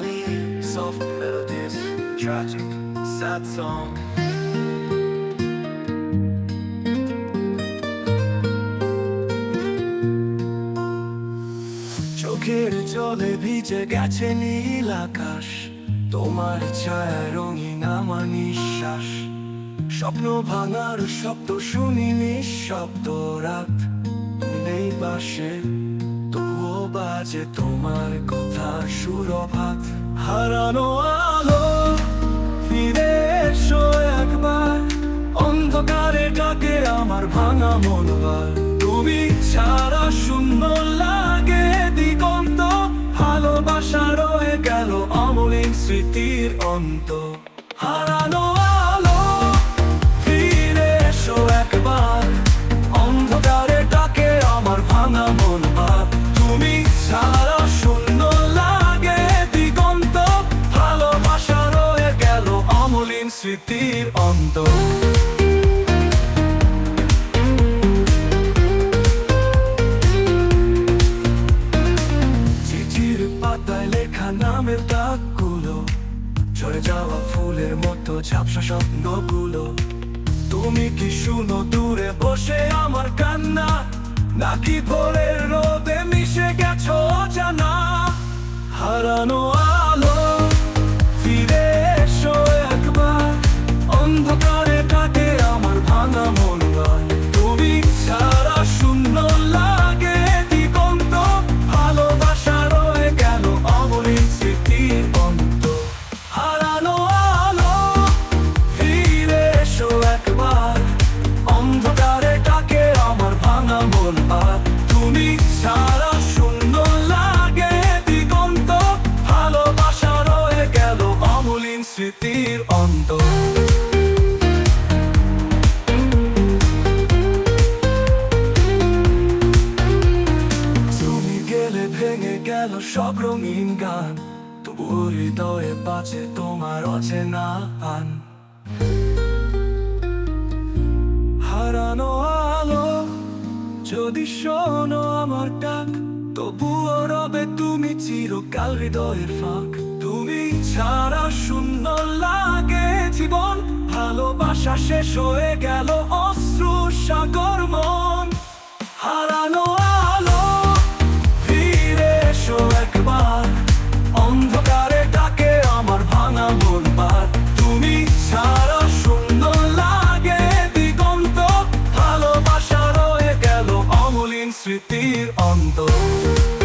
funny, soft melodies, tragic, sad song. চোখের জলে ভিজে গেছে নীল আকাশ। তোমার ছায়া রঙিন আমার নিঃশ্বাস। স্বপ্ন ভাঙার শব্দ শুনি নিঃশব্দ রাত। নেই পাশে বাজে তোমার কথা সুরভাত। হারানো আলো ফিরে এসো একবার। অন্ধকারে ডাকে আমার ভাঙা মনোবার তুমি ছাড়া শূন্য লাগে দিগন্ত। ভালোবাসা রয়ে গেল অমলিন স্মৃতির অন্ত। হারানো ছাড়া লাগে দিগন্ত ভালোবাসা রয়ে গেল অমলিন স্মৃতির অন্ত। চিঠির পাতায় লেখা নামের দাগগুলো ঝরে ফুলের মতো ঝাপসা স্বপ্নগুলো। তুমি কি শুনো দূরে বসে আমার কান্না, নাকি ভোরের রোদে ভেঙে গেল সব রঙিন গান। তবু হৃদয়ে বাজে তোমার অচেনা পান হারানো আলো, যদি শোনো আমার ডাক, তবুও রবে তুমি চিরকাল হৃদয়ের ফাঁক। তুমি ছাড়া শূন্য লাগে জীবন, ভালোবাসা শেষ হয়ে গেল অন্তর